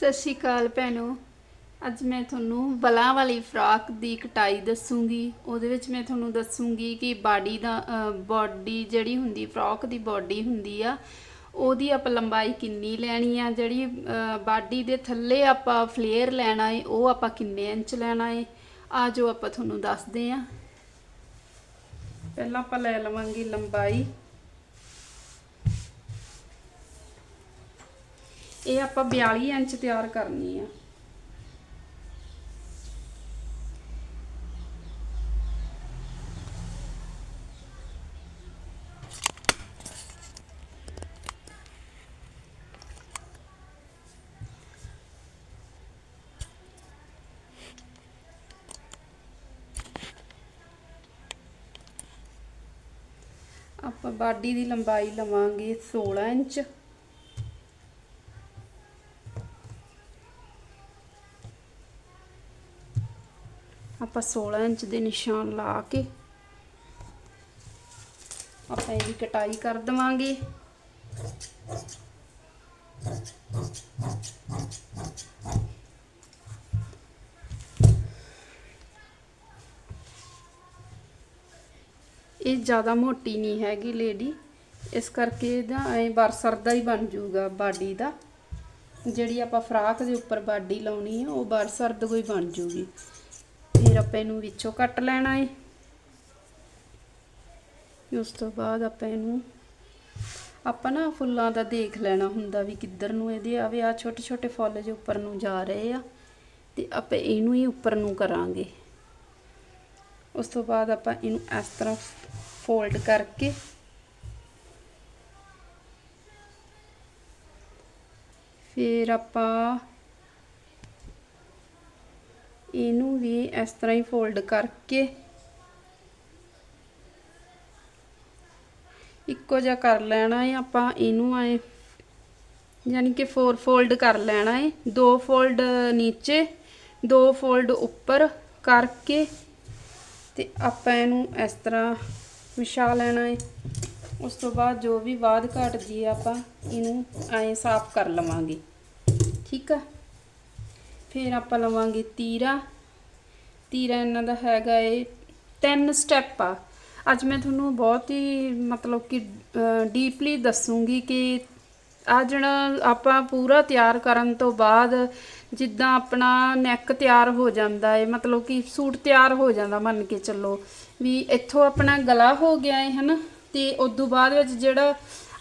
ਸਤਿ ਸ਼੍ਰੀ ਅਕਾਲ ਭੈਣੋ। ਅੱਜ ਮੈਂ ਤੁਹਾਨੂੰ ਬਲਾਂ ਵਾਲੀ ਫਰਾਕ ਦੀ ਕਟਾਈ ਦੱਸੂਗੀ। ਉਹਦੇ ਵਿੱਚ ਮੈਂ ਤੁਹਾਨੂੰ ਦੱਸੂਗੀ ਕਿ ਬਾਡੀ ਦਾ ਬਾਡੀ ਜਿਹੜੀ ਹੁੰਦੀ, ਫਰਾਕ ਦੀ ਬਾਡੀ ਹੁੰਦੀ ਆ, ਉਹਦੀ ਆਪਾਂ ਲੰਬਾਈ ਕਿੰਨੀ ਲੈਣੀ ਆ, ਜਿਹੜੀ ਬਾਡੀ ਦੇ ਥੱਲੇ ਆਪਾਂ ਫਲੇਅਰ ਲੈਣਾ ਏ, ਉਹ ਆਪਾਂ ਕਿੰਨੇ ਇੰਚ ਲੈਣਾ ਏ, ਆ ਜੋ ਆਪਾਂ ਤੁਹਾਨੂੰ ਦੱਸਦੇ ਆ। ਪਹਿਲਾਂ ਆਪਾਂ ਲੈ ਲਵਾਂਗੇ ਲੰਬਾਈ। ਇਹ ਆਪਾਂ 42 ਇੰਚ ਤਿਆਰ ਕਰਨੀ ਆ। ਆਪਾਂ ਬਾਡੀ ਦੀ ਲੰਬਾਈ ਲਵਾਂਗੇ 16 ਇੰਚ। ਆਪਾਂ 16 ਇੰਚ ਦੇ ਨਿਸ਼ਾਨ ਲਾ ਕੇ ਆਪਾਂ ਇਹਦੀ ਕਟਾਈ ਕਰ ਦਵਾਂਗੇ। ਇਹ ਜ਼ਿਆਦਾ ਮੋਟੀ ਨਹੀਂ ਹੈਗੀ ਲੇਡੀ। ਇਸ ਕਰਕੇ ਇਹਦਾ ਐ ਬਰਸਰ ਦਾ ਹੀ ਬਣ ਜਾਊਗਾ ਬਾਡੀ ਦਾ। ਜਿਹੜੀ ਆਪਾਂ ਫਰਾਕ ਦੇ ਉੱਪਰ ਬਾਡੀ ਲਾਉਣੀ ਆ, ਉਹ ਬਰਸਰ ਦਾ ਕੋਈ ਬਣ ਜੂਗੀ ਫਿਰ ਆਪਾਂ ਇਹਨੂੰ ਵਿੱਚੋਂ ਕੱਟ ਲੈਣਾ ਹੈ ਉਸ ਤੋਂ ਬਾਅਦ ਆਪਾਂ ਇਹਨੂੰ, ਆਪਾਂ ਨਾ ਫੁੱਲਾਂ ਦਾ ਦੇਖ ਲੈਣਾ ਹੁੰਦਾ ਵੀ ਕਿੱਧਰ ਨੂੰ ਇਹਦੇ ਆਵੇ। ਆ ਛੋਟੇ ਛੋਟੇ ਫੁੱਲ ਜੇ ਉੱਪਰ ਨੂੰ ਜਾ ਰਹੇ ਆ, ਤੇ ਆਪਾਂ ਇਹਨੂੰ ਹੀ ਉੱਪਰ ਨੂੰ ਕਰਾਂਗੇ। ਉਸ ਤੋਂ ਬਾਅਦ ਆਪਾਂ ਇਹਨੂੰ ਇਸ ਤਰ੍ਹਾਂ ਫੋਲਡ ਕਰਕੇ, ਫਿਰ ਆਪਾਂ ਇਹਨੂੰ ਵੀ ਇਸ ਤਰ੍ਹਾਂ ਹੀ ਫੋਲਡ ਕਰਕੇ ਇੱਕੋ ਜਿਹਾ ਕਰ ਲੈਣਾ ਹੈ ਆਪਾਂ ਇਹਨੂੰ ਐ ਯਾਨੀ ਕਿ ਫੋਰ ਫੋਲਡ ਕਰ ਲੈਣਾ ਹੈ ਦੋ ਫੋਲਡ ਨੀਚੇ, ਦੋ ਫੋਲਡ ਉੱਪਰ ਕਰਕੇ ਤੇ ਆਪਾਂ ਇਹਨੂੰ ਇਸ ਤਰ੍ਹਾਂ ਵਿਛਾ ਲੈਣਾ ਹੈ ਉਸ ਤੋਂ ਬਾਅਦ ਜੋ ਵੀ ਬਾਦ ਘਟ ਜੀ ਆਪਾਂ ਇਹਨੂੰ ਐਂ ਸਾਫ਼ ਕਰ ਲਵਾਂਗੇ। ਠੀਕ ਆ? ਫਿਰ ਆਪਾਂ ਲਵਾਂਗੇ ਤੀਰਾ। ਤੀਰਾ ਇਹਨਾਂ ਦਾ ਹੈਗਾ ਏ ਤਿੰਨ ਸਟੈਪ ਆ। ਅੱਜ ਮੈਂ ਤੁਹਾਨੂੰ ਬਹੁਤ ਹੀ ਮਤਲਬ ਕਿ ਡੀਪਲੀ ਦੱਸੂਗੀ ਕਿ ਆ ਜਿਹੜਾ ਆਪਾਂ ਪੂਰਾ ਤਿਆਰ ਕਰਨ ਤੋਂ ਬਾਅਦ ਜਿੱਦਾਂ ਆਪਣਾ ਨੈਕ ਤਿਆਰ ਹੋ ਜਾਂਦਾ ਏ, ਮਤਲਬ ਕਿ ਸੂਟ ਤਿਆਰ ਹੋ ਜਾਂਦਾ ਮੰਨ ਕੇ ਚੱਲੋ ਵੀ ਇੱਥੋਂ ਆਪਣਾ ਗਲਾ ਹੋ ਗਿਆ ਏ, ਹਨਾ? ਤੇ ਉਸ ਤੋਂ ਬਾਅਦ ਵਿੱਚ ਜਿਹੜਾ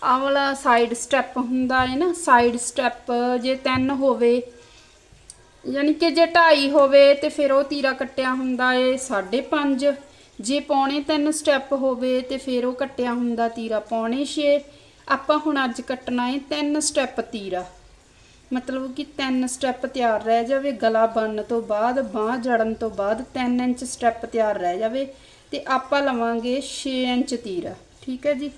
ਆ ਵਾਲਾ ਸਾਈਡ ਸਟੈਪ ਹੁੰਦਾ ਏ ਨਾ ਸਾਈਡ ਸਟੈਪ ਜੇ ਤਿੰਨ ਹੋਵੇ ਯਾਨੀ ਕਿ ਜੇ ਢਾਈ ਹੋਵੇ ਤੇ ਫਿਰ ਉਹ ਤੀਰਾ ਕੱਟਿਆ ਹੁੰਦਾ ਏ 5.5 ਜੇ ਪੌਣੇ 3 ਸਟੈਪ ਹੋਵੇ ਤੇ ਫਿਰ ਉਹ ਕੱਟਿਆ ਹੁੰਦਾ ਤੀਰਾ ਪੌਣੇ 6 ਆਪਾਂ ਹੁਣ ਅੱਜ ਕੱਟਣਾ ਏ 3 ਸਟੈਪ ਤੀਰਾ। ਮਤਲਬ ਕਿ 3 ਸਟੈਪ ਤਿਆਰ ਰਹਿ ਜਾਵੇ, ਗਲਾ ਬਣਨ ਤੋਂ ਬਾਅਦ, ਬਾਹ ਜੜਨ ਤੋਂ ਬਾਅਦ 3 ਇੰਚ ਸਟੈਪ ਤਿਆਰ ਰਹਿ ਜਾਵੇ ਤੇ ਆਪਾਂ ਲਵਾਂਗੇ 6 ਇੰਚ ਤੀਰਾ। ਠੀਕ ਹੈ ਜੀ?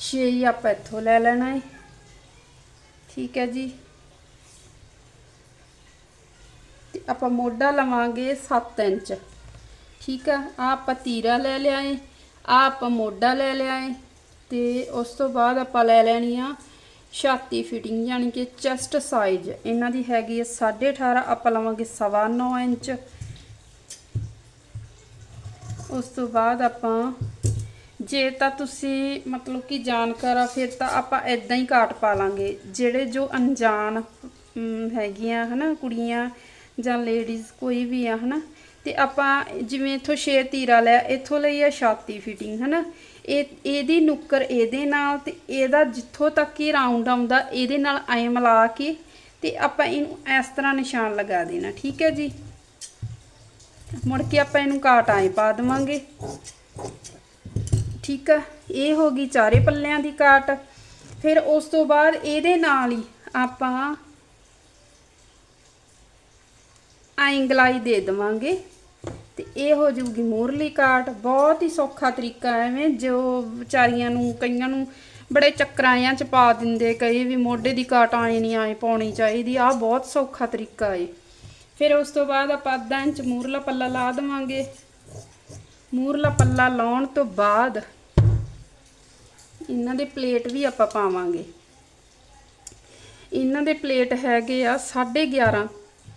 6 ਹੀ ਆਪਾਂ ਇੱਥੋਂ ਲੈ ਲੈਣਾ ਹੈ ਠੀਕ ਹੈ ਜੀ ਤੇ ਆਪਾਂ ਮੋਢਾ ਲਵਾਂਗੇ 7 ਇੰਚ। ਠੀਕ ਆ? ਆ ਆਪਾਂ ਤੀਰਾ ਲੈ ਲਿਆ ਏ ਆ ਆਪਾਂ ਮੋਢਾ ਲੈ ਲਿਆ ਏ ਤੇ ਉਸ ਤੋਂ ਬਾਅਦ ਆਪਾਂ ਲੈ ਲੈਣੀ ਆ ਛਾਤੀ ਫਿਟਿੰਗ ਯਾਨੀ ਕਿ ਚੈਸਟ ਸਾਈਜ਼ ਇਹਨਾਂ ਦੀ ਹੈਗੀ ਹੈ 18.5 ਆਪਾਂ ਲਵਾਂਗੇ 9.5 ਇੰਚ। ਉਸ ਤੋਂ ਬਾਅਦ ਆਪਾਂ, ਜੇ ਤਾਂ ਤੁਸੀਂ ਮਤਲਬ ਕਿ ਜਾਣਕਾਰ ਆ, ਫਿਰ ਤਾਂ ਆਪਾਂ ਇਦਾਂ ਹੀ ਕਾਟ ਪਾ ਲਾਂਗੇ, ਜਿਹੜੇ ਜੋ ਅਣਜਾਣ ਹੈਗੀਆਂ ਹਨਾ ਕੁੜੀਆਂ ਜਾਂ ਲੇਡੀਜ਼ ਕੋਈ ਵੀ ਆ, ਹਨਾ? ਤੇ ਆਪਾਂ ਜਿਵੇਂ ਇਥੋਂ 6 ਤੀਰਾ ਲਿਆ ਇਥੋਂ ਲਈ ਆ ਛਾਤੀ ਫਿਟਿੰਗ ਹਨਾ? ਇਹ, ਇਹਦੀ ਨੁੱਕਰ ਇਹਦੇ ਨਾਲ ਤੇ ਇਹਦਾ ਜਿੱਥੋਂ ਤੱਕ ਹੀ ਰਾਉਂਡ ਆਉਂਦਾ, ਇਹਦੇ ਨਾਲ ਐ ਮਿਲਾ ਕੇ ਤੇ ਆਪਾਂ ਇਹਨੂੰ ਇਸ ਤਰ੍ਹਾਂ ਨਿਸ਼ਾਨ ਲਗਾ ਦੇਣਾ, ਠੀਕ ਹੈ ਜੀ? ਮੁੜ ਕੇ ਆਪਾਂ ਇਹਨੂੰ ਕਾਟ ਆਏ ਪਾ ਦਵਾਂਗੇ। ਠੀਕ ਆ? ਇਹ ਹੋ ਗਈ ਚਾਰੇ ਪੱਲਿਆਂ ਦੀ ਕਾਟ ਫਿਰ ਉਸ ਤੋਂ ਬਾਅਦ ਇਹਦੇ ਨਾਲ ਹੀ ਆਪਾਂ ਐਂ ਗਲਾਈ ਦੇ ਦਵਾਂਗੇ। ਤੇ ਇਹ ਹੋ ਜਾਊਗੀ ਮੋਰਲੀ ਕਾਟ, ਬਹੁਤ ਹੀ ਸੌਖਾ ਤਰੀਕਾ ਐਵੇਂ, ਜੋ ਵਿਚਾਰੀਆਂ ਨੂੰ, ਕਈਆਂ ਨੂੰ ਬੜੇ ਚੱਕਰਾਂ ਚ ਪਾ ਦਿੰਦੇ, ਕਈ ਵੀ ਮੋਢੇ ਦੀ ਕਾਟ ਆਏ ਨਹੀਂ ਆਏ ਪਾਉਣੀ ਚਾਹੀਦੀ ਆ ਬਹੁਤ ਸੌਖਾ ਤਰੀਕਾ ਏ। ਫਿਰ ਉਸ ਤੋਂ ਬਾਅਦ ਆਪਾਂ ਅੱਧਾ ਇੰਚ ਮੂਰਲਾ ਪੱਲਾ ਲਾ ਦਵਾਂਗੇ। ਮੂਰਲਾ ਪੱਲਾ ਲਾਉਣ ਤੋਂ ਬਾਅਦ ਇਹਨਾਂ ਦੇ ਪਲੇਟ ਵੀ ਆਪਾਂ ਪਾਵਾਂਗੇ। ਇਹਨਾਂ ਦੇ ਪਲੇਟ ਹੈਗੇ ਆ 11.5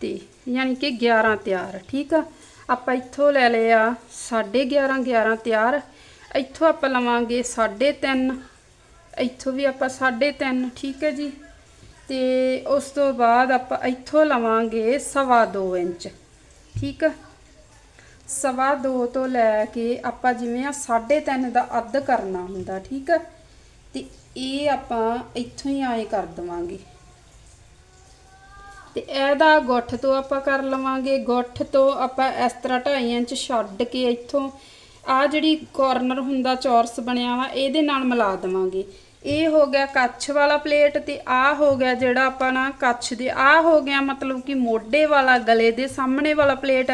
ਤੇ, ਯਾਨੀ ਕਿ 11 ਤਿਆਰ, ਠੀਕ ਆ? ਆਪਾਂ ਇੱਥੋਂ ਲੈ ਲਿਆ 11.5 11 ਤਿਆਰ। ਇੱਥੋਂ ਆਪਾਂ ਲਵਾਂਗੇ 3.5 ਇੱਥੋਂ ਵੀ ਆਪਾਂ 3.5 ਠੀਕ ਹੈ ਜੀ? ਤੇ ਉਸ ਤੋਂ ਬਾਅਦ ਆਪਾਂ ਇੱਥੋਂ ਲਵਾਂਗੇ ਸਵਾ ਦੋ ਇੰਚ, ਠੀਕ ਆ? ਸਵਾ ਦੋ ਤੋਂ ਲੈ ਕੇ ਆਪਾਂ ਜਿਵੇਂ ਆ 3.5 ਦਾ ਅੱਧ ਕਰਨਾ ਹੁੰਦਾ, ਠੀਕ ਆ? ਤੇ ਇਹ ਆਪਾਂ ਇੱਥੋਂ ਹੀ ਆਏ ਕਰ ਦਵਾਂਗੇ। ਤੇ ਇਹਦਾ ਗੁੱਠ ਤੋਂ ਆਪਾਂ ਕਰ ਲਵਾਂਗੇ। ਗੁੱਠ ਤੋਂ ਆਪਾਂ ਇਸ ਤਰ੍ਹਾਂ 2.5 ਇੰਚ ਛੱਡ ਕੇ ਇੱਥੋਂ ਆ ਜਿਹੜੀ ਕਾਰਨਰ ਹੁੰਦਾ ਚੌਰਸ ਬਣਿਆ ਵਾ, ਇਹਦੇ ਨਾਲ ਮਿਲਾ ਦਵਾਂਗੇ। ਇਹ ਹੋ ਗਿਆ ਕੱਛ ਵਾਲਾ ਪਲੇਟ ਤੇ ਆ ਹੋ ਗਿਆ ਜਿਹੜਾ ਆਪਾਂ ਨਾ ਕੱਛ ਦੇ, ਆ ਹੋ ਗਿਆ ਮਤਲਬ ਕਿ ਮੋਢੇ ਵਾਲਾ, ਗਲੇ ਦੇ ਸਾਹਮਣੇ ਵਾਲਾ ਪਲੇਟ,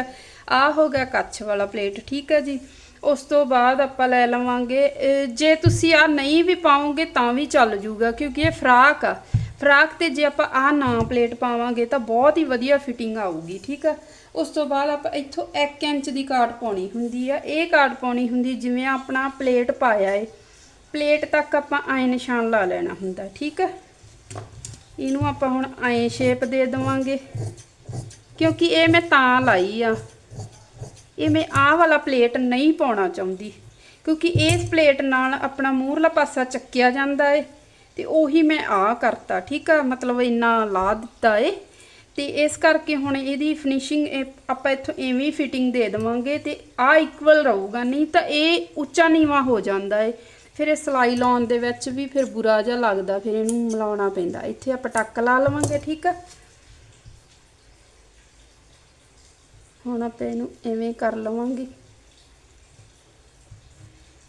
ਆ ਹੋ ਗਿਆ ਕੱਛ ਵਾਲਾ ਪਲੇਟ, ਠੀਕ ਹੈ ਜੀ। ਉਸ ਤੋਂ ਬਾਅਦ ਆਪਾਂ ਲੈ ਲਵਾਂਗੇ। ਜੇ ਤੁਸੀਂ ਆ ਨਹੀਂ ਵੀ ਪਾਉਂਗੇ ਤਾਂ ਵੀ ਚੱਲ ਜੂਗਾ, ਕਿਉਂਕਿ ਇਹ ਫਰਾਕ ਆ। ਫਰਾਕ ਤੇ ਜੇ ਆਪਾਂ ਆ ਨਾ ਪਲੇਟ ਪਾਵਾਂਗੇ ਤਾਂ ਬਹੁਤ ਹੀ ਵਧੀਆ ਫਿਟਿੰਗ ਆਊਗੀ, ਠੀਕ ਆ? ਉਸ ਤੋਂ ਬਾਅਦ ਆਪਾਂ ਇੱਥੋਂ 1 ਇੰਚ ਦੀ ਕਾਟ ਪਾਉਣੀ ਹੁੰਦੀ ਆ। ਇਹ ਕਾਟ ਪਾਉਣੀ ਹੁੰਦੀ ਜਿਵੇਂ ਆਪਣਾ ਪਲੇਟ ਪਾਇਆ ਏ। ਪਲੇਟ ਤੱਕ ਆਪਾਂ ਐ ਨਿਸ਼ਾਨ ਲਾ ਲੈਣਾ ਹੁੰਦਾ, ਠੀਕ ਆ? ਇਹਨੂੰ ਆਪਾਂ ਹੁਣ ਐ ਸ਼ੇਪ ਦੇ ਦੇਵਾਂਗੇ। ਕਿਉਂਕਿ ਇਹ ਮੈਂ ਤਾਂ ਲਾਈ ਆ। ਇਹ ਮੈਂ ਆਹ ਵਾਲਾ ਪਲੇਟ ਨਹੀਂ ਪਾਉਣਾ ਚਾਹੁੰਦੀ। ਕਿਉਂਕਿ ਇਸ ਪਲੇਟ ਨਾਲ ਆਪਣਾ ਮੂਹਰਲਾ ਪਾਸਾ ਚੱਕਿਆ ਜਾਂਦਾ ਏ। ਤੇ ਉਹੀ ਮੈਂ ਆ ਕਰਤਾ, ਠੀਕ ਆ? ਮਤਲਬ ਇੰਨਾ ਲਾ ਦਿੱਤਾ ਏ। ਤੇ ਇਸ ਕਰਕੇ ਹੁਣ ਇਹਦੀ ਫਿਨਿਸ਼ਿੰਗ ਆਪਾਂ ਇੱਥੋਂ ਐਵੇਂ ਹੀ ਫਿਟਿੰਗ ਦੇ ਦੇਵਾਂਗੇ ਤੇ ਆ ਇਕੁਅਲ ਰਹੂਗਾ। ਨਹੀਂ ਤਾਂ ਇਹ ਉੱਚਾ ਨੀਵਾ ਹੋ ਜਾਂਦਾ ਏ। ਫਿਰ ਇਹ ਸਲਾਈ ਲਾਉਣ ਦੇ ਵਿੱਚ ਵੀ ਫਿਰ ਬੁਰਾ ਜਿਹਾ ਲੱਗਦਾ, ਫਿਰ ਇਹਨੂੰ ਮਿਲਾਉਣਾ ਪੈਂਦਾ। ਇੱਥੇ ਆਪਾਂ ਟੱਕ ਲਾ ਲਵਾਂਗੇ, ਠੀਕ ਆ? ਹੁਣ ਆਪਾਂ ਇਹਨੂੰ ਐਵੇਂ ਕਰ ਲਵਾਂਗੇ।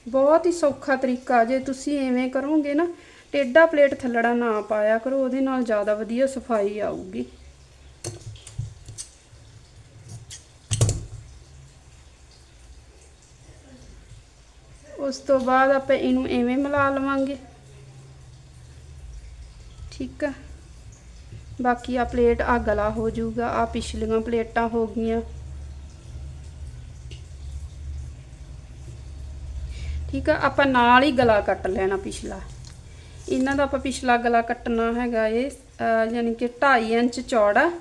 ਬਹੁਤ ਹੀ ਸੌਖਾ ਤਰੀਕਾ ਜੇ ਤੁਸੀਂ ਐਵੇਂ ਕਰੋਗੇ ਨਾ ਟੇਡਾ ਪਲੇਟ ਥੱਲੜਾ ਨਾ ਪਾਇਆ ਕਰੋ, ਉਹਦੇ ਨਾਲ ਜ਼ਿਆਦਾ ਵਧੀਆ ਸਫ਼ਾਈ ਆਊਗੀ। ਉਸ ਤੋਂ ਬਾਅਦ ਆਪਾਂ ਇਹਨੂੰ ਐਵੇਂ ਮਿਲਾ ਲਵਾਂਗੇ। ਠੀਕ ਆ? ਬਾਕੀ ਆ ਪਲੇਟ ਆ ਗਲਾ ਹੋ ਜਾਊਗਾ, ਆ ਪਿਛਲੀਆਂ ਪਲੇਟਾਂ ਹੋ ਗਈਆਂ। ਠੀਕ ਆ? ਆਪਾਂ ਨਾਲ ਹੀ ਗਲਾ ਕੱਟ ਲੈਣਾ ਪਿਛਲਾ। ਇਹਨਾਂ ਦਾ ਆਪਾਂ ਪਿਛਲਾ ਗਲਾ ਕੱਟਣਾ ਹੈਗਾ ਇਹ ਅਹ, ਯਾਨੀ ਕਿ 2.5 ਇੰਚ ਚੌੜਾ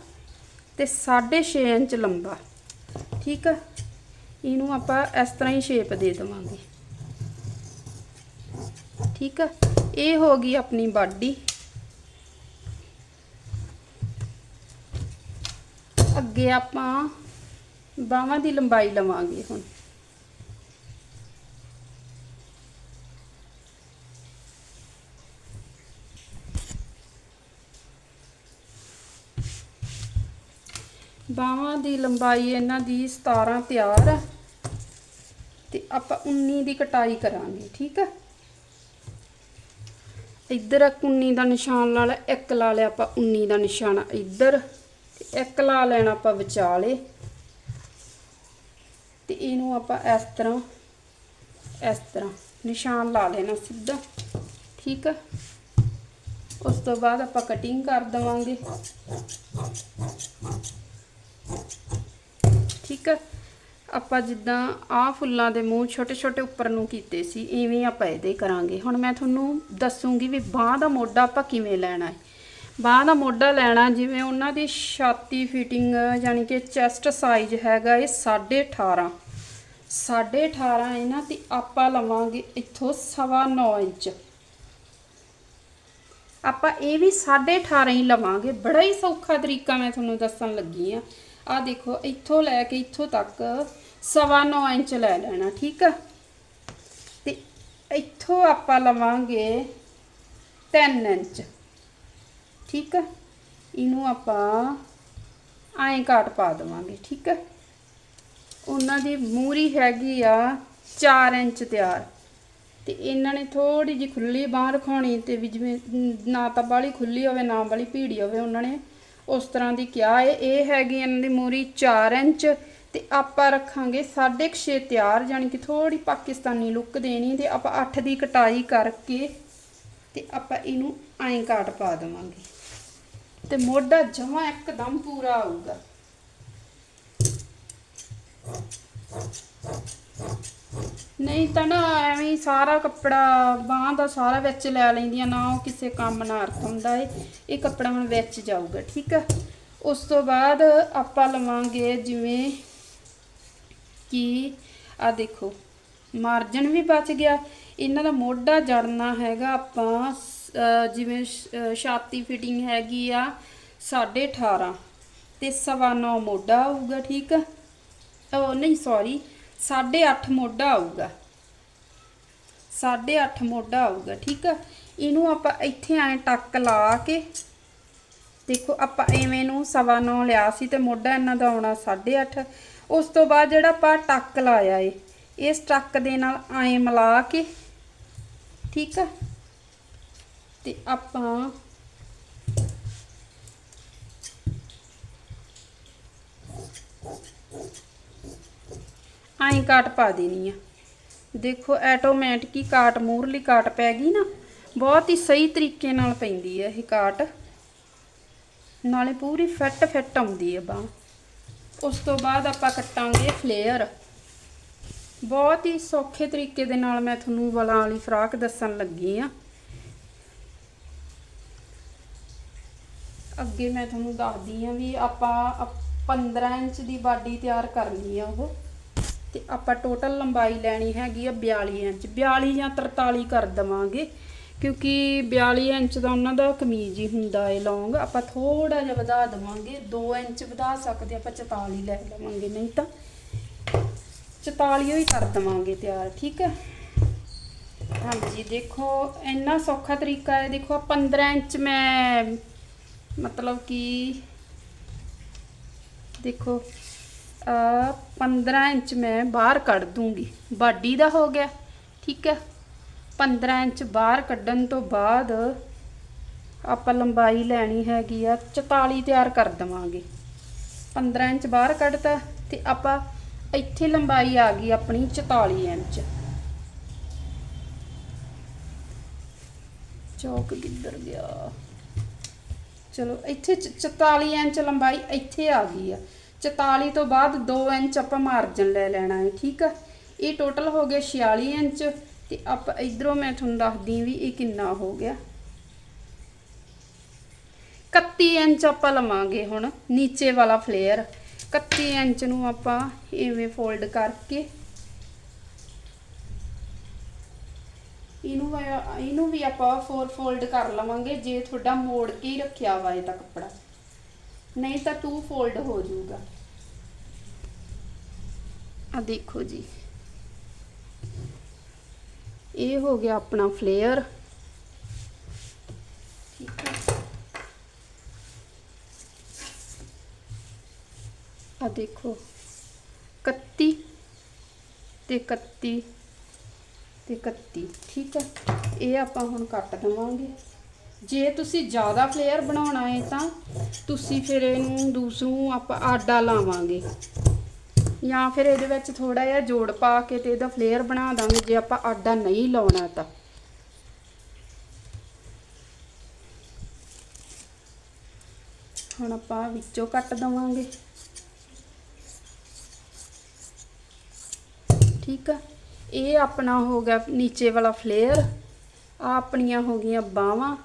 ਤੇ 6.5 ਇੰਚ ਲੰਬਾ। ਠੀਕ ਆ? ਇਹਨੂੰ ਆਪਾਂ ਇਸ ਤਰ੍ਹਾਂ ਹੀ ਸ਼ੇਪ ਦੇ ਦੇਵਾਂਗੇ। ਠੀਕ ਆ? ਇਹ ਹੋ ਗਈ ਆਪਣੀ ਬਾਡੀ। ਅੱਗੇ ਆਪਾਂ ਬਾਹਾਂ ਦੀ ਲੰਬਾਈ ਲਵਾਂਗੇ ਹੁਣ। ਬਾਹਾਂ ਦੀ ਲੰਬਾਈ ਇਹਨਾਂ ਦੀ 17 ਤਿਆਰ ਆ। ਤੇ ਆਪਾਂ 19 ਦੀ ਕਟਾਈ ਕਰਾਂਗੇ, ਠੀਕ ਆ? ਇੱਧਰ ਆ 19 ਦਾ ਨਿਸ਼ਾਨ ਲਾ ਲਿਆ, ਇੱਕ ਲਾ ਲਿਆ ਆਪਾਂ 19 ਦਾ ਨਿਸ਼ਾਨ ਇੱਧਰ, ਤੇ ਇੱਕ ਲਾ ਲੈਣਾ ਆਪਾਂ ਵਿਚਾਲੇ। ਤੇ ਇਹਨੂੰ ਆਪਾਂ ਇਸ ਤਰ੍ਹਾਂ ਇਸ ਤਰ੍ਹਾਂ ਨਿਸ਼ਾਨ ਲਾ ਲੈਣਾ ਸਿੱਧਾ, ਠੀਕ ਆ? ਉਸ ਤੋਂ ਬਾਅਦ ਆਪਾਂ ਕਟਿੰਗ ਕਰ ਦਵਾਂਗੇ। ਠੀਕ ਆ? ਆਪਾਂ ਜਿੱਦਾਂ ਆਹ ਫੁੱਲਾਂ ਦੇ ਮੂੰਹ ਛੋਟੇ ਛੋਟੇ ਉੱਪਰ ਨੂੰ ਕੀਤੇ ਸੀ, ਇਵੇਂ ਆਪਾਂ ਇਹਦੇ ਕਰਾਂਗੇ। ਹੁਣ ਮੈਂ ਤੁਹਾਨੂੰ ਦੱਸੂਗੀ ਵੀ ਬਾਹ ਦਾ ਮੋਢਾ ਆਪਾਂ ਕਿਵੇਂ ਲੈਣਾ ਹੈ। ਬਾਹ ਦਾ ਮੋਢਾ ਲੈਣਾ ਜਿਵੇਂ ਉਹਨਾਂ ਦੀ ਛਾਤੀ ਫਿਟਿੰਗ ਯਾਨੀ ਕਿ ਚੈਸਟ ਸਾਈਜ਼ ਹੈਗਾ ਇਹ 18.5 18.5 ਇਹਨਾਂ ਤੇ ਆਪਾਂ ਲਵਾਂਗੇ ਇੱਥੋਂ ਸਵਾ 9 ਇੰਚ। ਆਪਾਂ ਇਹ ਵੀ 18.5 ਹੀ ਲਵਾਂਗੇ। ਬੜਾ ਹੀ ਸੌਖਾ ਤਰੀਕਾ ਮੈਂ ਤੁਹਾਨੂੰ ਦੱਸਣ ਲੱਗੀ ਆ ਆ ਦੇਖੋ, ਇੱਥੋਂ ਲੈ ਕੇ ਇੱਥੋਂ ਤੱਕ ਸਵਾ 9 ਇੰਚ ਲੈ ਲੈਣਾ, ਠੀਕ ਆ? ਤੇ ਇੱਥੋਂ ਆਪਾਂ ਲਵਾਂਗੇ 3 ਇੰਚ, ਠੀਕ ਆ? ਇਹਨੂੰ ਆਪਾਂ ਐਂ ਕਾਟ ਪਾ ਦੇਵਾਂਗੇ, ਠੀਕ ਆ? ਉਹਨਾਂ ਦੀ ਮੂਰੀ ਹੈਗੀ ਆ 4 ਇੰਚ ਤਿਆਰ। ਤੇ ਇਹਨਾਂ ਨੇ ਥੋੜੀ ਜਿਹੀ ਖੁੱਲੀ ਬਾਹ ਰਖਾਉਣੀ ਤੇ ਵੀ ਜਿਵੇਂ ਨਾ ਤਾਂ ਬਾਲੀ ਖੁੱਲੀ ਹੋਵੇ, ਨਾ ਬਾਲੀ ਭੀੜੀ ਹੋਵੇ, ਉਹਨਾਂ ਨੇ ਉਸ ਤਰ੍ਹਾਂ ਦੀ ਕਿਹਾ ਹੈ ਇਹ ਹੈਗੀ ਇਹਨਾਂ ਦੀ ਮੂਰੀ 4 ਇੰਚ ਤੇ ਆਪਾਂ ਰੱਖਾਂਗੇ 6.5 ਤਿਆਰ ਯਾਨੀ ਕਿ ਥੋੜੀ ਪਾਕਿਸਤਾਨੀ ਲੁੱਕ ਦੇਣੀ ਤੇ ਆਪਾਂ 8 ਦੀ ਕਟਾਈ ਕਰਕੇ ਤੇ ਆਪਾਂ ਇਹਨੂੰ ਐਂ ਕਾਟ ਪਾ ਦੇਵਾਂਗੇ। ਤੇ ਮੋਢਾ ਜਮਾ ਇੱਕਦਮ ਪੂਰਾ ਆਊਗਾ। ਨਹੀਂ ਤਾਂ ਨਾ ਐਵੇਂ ਹੀ ਸਾਰਾ ਕੱਪੜਾ ਬਾਹਾਂ ਦਾ ਸਾਰਾ ਵਿੱਚ ਲੈ ਲੈਂਦੀਆਂ, ਨਾ ਉਹ ਕਿਸੇ ਕੰਮ ਨਾਲ ਅਰਥ ਹੁੰਦਾ ਏ। ਇਹ ਕੱਪੜਾ ਹੁਣ ਵਿੱਚ ਜਾਊਗਾ, ਠੀਕ ਆ? ਉਸ ਤੋਂ ਬਾਅਦ ਆਪਾਂ ਲਵਾਂਗੇ ਜਿਵੇਂ ਕਿ ਆ ਦੇਖੋ ਮਾਰਜਨ ਵੀ ਬਚ ਗਿਆ। ਇਹਨਾਂ ਦਾ ਮੋਢਾ ਜੜਨਾ ਹੈਗਾ ਆਪਾਂ ਜਿਵੇਂ ਛਾਤੀ ਫਿਟਿੰਗ ਹੈਗੀ ਆ 18.5 ਤੇ ਸਵਾ ਨੌ ਮੋਢਾ ਆਊਗਾ ਠੀਕ ਆ? ਉਹ ਨਹੀਂ ਸੌਰੀ 8.5 ਮੋਢਾ ਆਊਗਾ। 8.5 ਮੋਢਾ ਆਊਗਾ, ਠੀਕ ਆ? ਇਹਨੂੰ ਆਪਾਂ ਇੱਥੇ ਐ ਟੱਕ ਲਾ ਕੇ, ਦੇਖੋ ਆਪਾਂ ਐਵੇਂ ਨੂੰ ਸਵਾ ਨੌ ਲਿਆ ਸੀ ਤੇ ਮੋਢਾ ਇਹਨਾਂ ਦਾ ਆਉਣਾ 8.5 ਉਸ ਤੋਂ ਬਾਅਦ ਜਿਹੜਾ ਆਪਾਂ ਟੱਕ ਲਾਇਆ ਏ, ਇਸ ਟੱਕ ਦੇ ਨਾਲ ਐਂ ਮਿਲਾ ਕੇ, ਠੀਕ ਆ? ਤੇ ਆਪਾਂ ਐਂ ਕਾਟ ਪਾ ਦੇਣੀ ਆ। ਦੇਖੋ ਆਟੋਮੈਟਿਕ ਹੀ ਕਾਟ ਮੂਰਲੀ ਕਾਟ ਪੈ ਗਈ ਨਾ। ਬਹੁਤ ਹੀ ਸਹੀ ਤਰੀਕੇ ਨਾਲ ਪੈਂਦੀ ਹੈ ਇਹ ਕਾਟ। ਨਾਲੇ ਪੂਰੀ ਫਿੱਟ ਫਿੱਟ ਆਉਂਦੀ ਹੈ ਬਾਂਹ। ਉਸ ਤੋਂ ਬਾਅਦ ਆਪਾਂ ਕੱਟਾਂਗੇ ਫਲੇਅਰ ਬਹੁਤ ਹੀ ਸੌਖੇ ਤਰੀਕੇ ਦੇ ਨਾਲ ਮੈਂ ਤੁਹਾਨੂੰ ਵਲਾਂ ਵਾਲੀ ਫਰਾਕ ਦੱਸਣ ਲੱਗੀ ਆ। ਅੱਗੇ ਮੈਂ ਤੁਹਾਨੂੰ ਦੱਸਦੀ ਆ ਵੀ ਆਪਾਂ ਅਪ- 15 ਇੰਚ ਦੀ ਬਾਡੀ ਤਿਆਰ ਕਰਨੀ ਆ ਉਹ। ਤੇ ਆਪਾਂ ਟੋਟਲ ਲੰਬਾਈ ਲੈਣੀ ਹੈਗੀ ਆ 42 ਇੰਚ। 42 ਜਾਂ 43 ਕਰ ਦਵਾਂਗੇ, ਕਿਉਂਕਿ 42 ਇੰਚ ਦਾ ਉਹਨਾਂ ਦਾ ਕਮੀਜ਼ ਹੀ ਹੁੰਦਾ ਏ ਲੌਂਗ। ਆਪਾਂ ਥੋੜਾ ਜਿਹਾ ਵਧਾ ਦਵਾਂਗੇ 2 ਇੰਚ ਵਧਾ ਸਕਦੇ ਆਪਾਂ 44 ਲੈ ਲਵਾਂਗੇ, ਨਹੀਂ ਤਾਂ 44 ਹੀ ਕਰ ਦਵਾਂਗੇ ਤਿਆਰ, ਠੀਕ ਹੈ? ਹਾਂਜੀ, ਦੇਖੋ, ਇੰਨਾ ਸੌਖਾ ਤਰੀਕਾ ਹੈ। ਦੇਖੋ, ਆਹ 15 ਇੰਚ ਮੈਂ ਮਤਲਬ ਕਿ ਦੇਖੋ 15 ਇੰਚ ਮੈਂ ਬਾਹਰ ਕੱਢ ਦੂੰਗੀ। ਬਾਡੀ ਦਾ ਹੋ ਗਿਆ, ਠੀਕ ਹੈ? 15 ਇੰਚ ਬਾਹਰ ਕੱਢਣ ਤੋਂ ਬਾਅਦ ਆਪਾਂ ਲੰਬਾਈ ਲੈਣੀ ਹੈਗੀ ਆ 44 ਤਿਆਰ ਕਰ ਦਵਾਂਗੇ। 15 ਇੰਚ ਬਾਹਰ ਕੱਢਤਾ ਤੇ ਆਪਾਂ ਇੱਥੇ ਲੰਬਾਈ ਆ ਗਈ ਆਪਣੀ 44 ਇੰਚ। ਚੌਕ ਕਿੱਧਰ ਗਿਆ? ਚਲੋ, ਇੱਥੇ ਚ- 44 ਇੰਚ ਲੰਬਾਈ ਇੱਥੇ ਆ ਗਈ ਆ। 44 ਤੋਂ ਬਾਅਦ 2 ਇੰਚ ਆਪਾਂ ਮਾਰਜਨ ਲੈ ਲੈਣਾ ਹੈ, ਠੀਕ ਆ? ਇਹ ਟੋਟਲ ਹੋ ਗਿਆ 46 ਇੰਚ ਤੇ ਆਪਾਂ ਇਧਰੋਂ ਮੈਂ ਤੁਹਾਨੂੰ ਦੱਸਦੀ ਵੀ ਇਹ ਕਿੰਨਾ ਹੋ ਗਿਆ। 31 ਇੰਚ ਆਪਾਂ ਲਵਾਂਗੇ ਹੁਣ, ਨੀਚੇ ਵਾਲਾ ਫਲੇਅਰ 31 ਇੰਚ ਨੂੰ ਆਪਾਂ ਇਵੇਂ ਫੋਲਡ ਕਰਕੇ ਇਹਨੂੰ ਇਹਨੂੰ ਵੀ ਆਪਾਂ ਫੋਰ ਫੋਲਡ ਕਰ ਲਵਾਂਗੇ, ਜੇ ਤੁਹਾਡਾ ਮੋੜ ਕੇ ਹੀ ਰੱਖਿਆ ਵਾ ਇਹ ਤਾਂ ਕੱਪੜਾ। ਨਹੀਂ ਤਾਂ ਟੂ ਫੋਲਡ ਹੋ ਜਾਊਗਾ ਆ ਦੇਖੋ ਜੀ ਇਹ ਹੋ ਗਿਆ ਆਪਣਾ ਫਲੇਅਰ ਠੀਕ ਹੈ ਆ ਦੇਖੋ 31 ਤੇ 31 ਤੇ 31 ਠੀਕ ਹੈ ਇਹ ਆਪਾਂ ਹੁਣ ਕੱਟ ਦਵਾਂਗੇ ਜੇ ਤੁਸੀਂ ਜ਼ਿਆਦਾ ਫਲੇਅਰ ਬਣਾਉਣਾ ਹੈ ਤਾਂ ਤੁਸੀਂ ਫਿਰ ਇਹਨੂੰ ਦੂਸਰੂ ਆਪਾਂ ਆਡਾ ਲਾਵਾਂਗੇ। ਜਾਂ ਫਿਰ ਇਹਦੇ ਵਿੱਚ ਥੋੜਾ ਜਿਹਾ ਜੋੜ ਪਾ ਕੇ ਤੇ ਇਹਦਾ ਫਲੇਅਰ ਬਣਾ ਦਾਂਗੇ, ਜੇ ਆਪਾਂ ਆਡਾ ਨਹੀਂ ਲਾਉਣਾ ਤਾਂ। ਹੁਣ ਆਪਾਂ ਵਿੱਚੋਂ ਕੱਟ ਦਵਾਂਗੇ। ਠੀਕ ਆ? ਇਹ ਆਪਣਾ ਹੋ ਗਿਆ ਨੀਚੇ ਵਾਲਾ ਫਲੇਅਰ ਆ ਆਪਣੀਆਂ ਹੋ ਗਈਆਂ ਬਾਹਾਂ।